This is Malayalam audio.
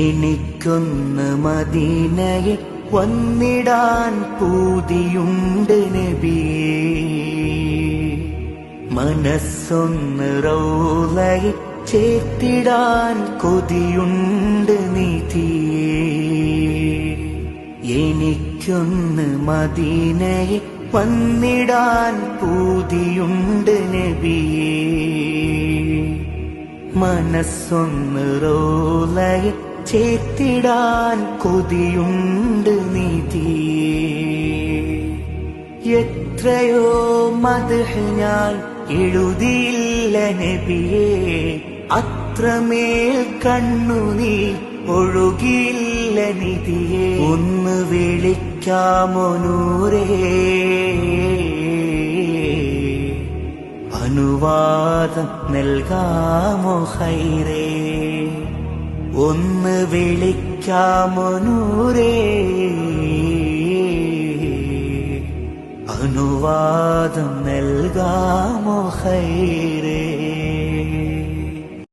എനിക്കൊന്ന് മദീനയെ വന്നിടാൻ പൂതിയുണ്ട് നബിയേ. മനസ്സൊന്ന് റൗലയെ ചേർത്തിടാൻ കൊതിയുണ്ട് നിധിയേ എനിക്കൊന്ന് മദീനയെ വന്നിടാൻ പൂതിയുണ്ട് നബിയേ. മനസ്സൊന്ന് റോലയെ ചേത്തിടാൻ കൊതിയുണ്ട് നീതി. എത്രയോ മതഹ് ഞാൻ എഴുതിയില്ല നബിയേ അത്രമേൽ കണ്ണുനീ ഒഴുകിയില്ല നിധിയെ. ഒന്ന് വിളിക്കാമോ നൂരേ അനുവാദം നൽകാമോ ഹൈറേ? ഒന്ന് വിളിക്കാമോ നൂരേ അനുവാദം നൽകാമോ ഹൈറേ?